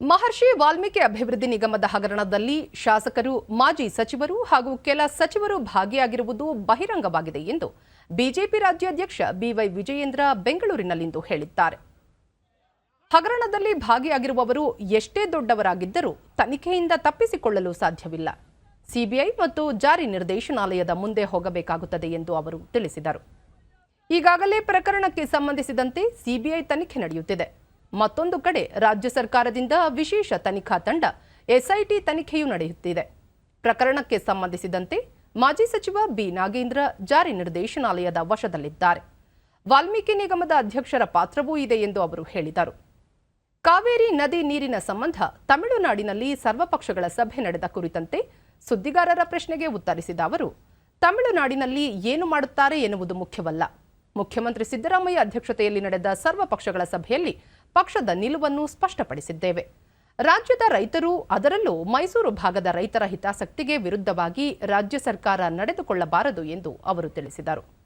ಮಹರ್ಷಿ ವಾಲ್ಮೀಕಿ ಅಭಿವೃದ್ಧಿ ನಿಗಮದ ಹಗರಣದಲ್ಲಿ ಶಾಸಕರು, ಮಾಜಿ ಸಚಿವರು ಹಾಗೂ ಕೆಲ ಸಚಿವರು ಭಾಗಿಯಾಗಿರುವುದು ಬಹಿರಂಗವಾಗಿದೆ ಎಂದು ಬಿಜೆಪಿ ರಾಜ್ಯಾಧ್ಯಕ್ಷ ಬಿವೈ ವಿಜಯೇಂದ್ರ ಬೆಂಗಳೂರಿನಲ್ಲಿಂದು ಹೇಳಿದ್ದಾರೆ. ಹಗರಣದಲ್ಲಿ ಭಾಗಿಯಾಗಿರುವವರು ಎಷ್ಟೇ ದೊಡ್ಡವರಾಗಿದ್ದರೂ ತನಿಖೆಯಿಂದ ತಪ್ಪಿಸಿಕೊಳ್ಳಲು ಸಾಧ್ಯವಿಲ್ಲ. ಸಿಬಿಐ ಮತ್ತು ಜಾರಿ ನಿರ್ದೇಶನಾಲಯದ ಮುಂದೆ ಹೋಗಬೇಕಾಗುತ್ತದೆ ಎಂದು ಅವರು ತಿಳಿಸಿದರು. ಈಗಾಗಲೇ ಪ್ರಕರಣಕ್ಕೆ ಸಂಬಂಧಿಸಿದಂತೆ ಸಿಬಿಐ ತನಿಖೆ ನಡೆಯುತ್ತಿದೆ. ಮತ್ತೊಂದು ಕಡೆ ರಾಜ್ಯ ಸರ್ಕಾರದಿಂದ ವಿಶೇಷ ತನಿಖಾ ತಂಡ ಎಸ್ಐಟಿ ತನಿಖೆಯೂ ನಡೆಯುತ್ತಿದೆ. ಪ್ರಕರಣಕ್ಕೆ ಸಂಬಂಧಿಸಿದಂತೆ ಮಾಜಿ ಸಚಿವ ಬಿ. ನಾಗೇಂದ್ರ ಜಾರಿ ನಿರ್ದೇಶನಾಲಯದ ವಶದಲ್ಲಿದ್ದಾರೆ. ವಾಲ್ಮೀಕಿ ನಿಗಮದ ಅಧ್ಯಕ್ಷರ ಪಾತ್ರವೂ ಇದೆ ಎಂದು ಅವರು ಹೇಳಿದರು. ಕಾವೇರಿ ನದಿ ನೀರಿನ ಸಂಬಂಧ ತಮಿಳುನಾಡಿನಲ್ಲಿ ಸರ್ವಪಕ್ಷಗಳ ಸಭೆ ನಡೆದ ಕುರಿತಂತೆ ಸುದ್ದಿಗಾರರ ಪ್ರಶ್ನೆಗೆ ಉತ್ತರಿಸಿದ ಅವರು, ತಮಿಳುನಾಡಿನಲ್ಲಿ ಏನು ಮಾಡುತ್ತಾರೆ ಎನ್ನುವುದು ಮುಖ್ಯವಲ್ಲ. ಮುಖ್ಯಮಂತ್ರಿ ಸಿದ್ದರಾಮಯ್ಯ ಅಧ್ಯಕ್ಷತೆಯಲ್ಲಿ ನಡೆದ ಸರ್ವ ಪಕ್ಷಗಳ ಸಭೆಯಲ್ಲಿ ಪಕ್ಷದ ನಿಲುವನ್ನು ಸ್ಪಷ್ಟಪಡಿಸಿದ್ದೇವೆ. ರಾಜ್ಯದ ರೈತರು, ಅದರಲ್ಲೂ ಮೈಸೂರು ಭಾಗದ ರೈತರ ಹಿತಾಸಕ್ತಿಗೆ ವಿರುದ್ಧವಾಗಿ ರಾಜ್ಯ ಸರ್ಕಾರ ನಡೆದುಕೊಳ್ಳಬಾರದು ಎಂದು ಅವರು ತಿಳಿಸಿದರು.